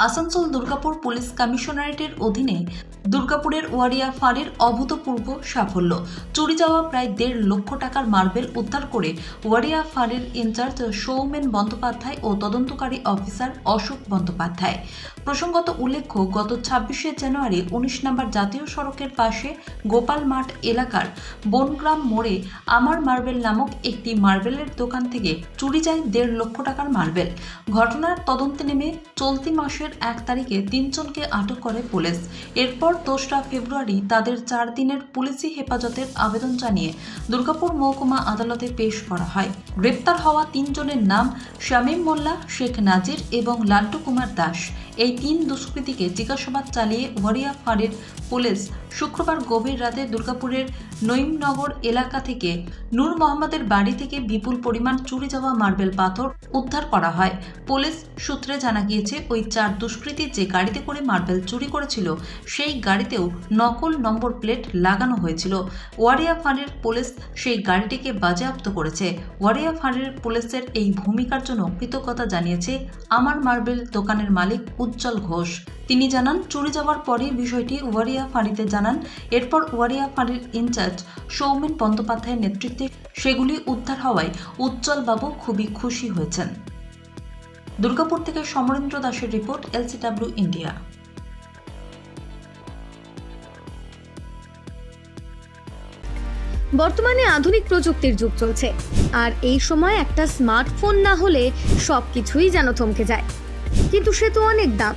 Asansol Durgapur police কমিশনারেটের অধীনে দুর্গাপুরের ওয়ারিয়া ফাঁড়ির অভূতপূর্ব সাফল্য। চুরি যাওয়া প্রায় দেড় লক্ষ টাকার মার্বেল উদ্ধার করে ওয়ারিয়া ফাঁড়ির ইনচার্জ সৌমেন বন্দ্যোপাধ্যায় ও তদন্তকারী অফিসার অশোক বন্দ্যোপাধ্যায়। প্রসঙ্গত উল্লেখ্য, গত ছাব্বিশে জানুয়ারি উনিশ নম্বর জাতীয় সড়কের পাশে গোপাল মাঠ এলাকার বনগ্রাম মোড়ে আমার মার্বেল নামক একটি মার্বেলের দোকান থেকে চুরি যায় দেড় লক্ষ টাকার মার্বেল। ঘটনার তদন্তে নেমে চলতি মাসের এক তারিখে তিনজনকে আটক করে পুলিশ। এরপর দোসরা ফেব্রুয়ারি তাদের চার দিনের পুলিশি হেফাজতের আবেদন জানিয়ে দুর্গাপুর মহকুমা আদালতে পেশ করা হয়। গ্রেপ্তার হওয়া তিনজনের নাম শামীম মোল্লা, শেখ নাজির এবং লাল্টু কুমার দাস। এই তিন দুষ্কৃতীকে জিজ্ঞাসাবাদ চালিয়ে ওয়ারিয়া ফাঁড়ির পুলিশ শুক্রবার গভীর রাতে দুর্গাপুরের নঈমনগর এলাকা থেকে নূর মোহাম্মদের বাড়ি থেকে বিপুল পরিমাণ চুরি যাওয়া মার্বেল পাথর উদ্ধার করা হয়। পুলিশ সূত্রে জানা গিয়েছে, ওই চার দুষ্কৃতী যে গাড়িতে করে মার্বেল চুরি করেছিল, সেই গাড়িতেও নকল নম্বর প্লেট লাগানো হয়েছিল। ওয়ারিয়া ফাঁড়ির পুলিশ সেই গাড়িটিকে বাজেয়াপ্ত করেছে। ওয়ারিয়া ফাঁড়ির পুলিশের এই ভূমিকার জন্য কৃতজ্ঞতা জানিয়েছে, আমার মার্বেল দোকানের মালিক উজ্জ্বল ঘোষ। তিনি জানান চুরি যাওয়ার পরই বিষয়টি ওয়ারিয়া ফাঁড়িতে জানান। এরপর ওয়ারিয়া ফাঁড়ির ইনচার্জ সৌমেন বন্দ্যোপাধ্যায়ের নেতৃত্বে সেগুলি উদ্ধার হওয়ায় উজ্জ্বল বাবু খুবই খুশি হয়েছেন। দুর্গাপুর থেকে সমরেন্দ্র দাসের রিপোর্ট, এলসিডাব্লিউ ইন্ডিয়া। বর্তমানে আধুনিক প্রযুক্তির যুগ চলছে, আর এই সময় একটা স্মার্টফোন না হলে সব কিছুই যেন থমকে যায়। কিন্তু সে তো অনেক দাম।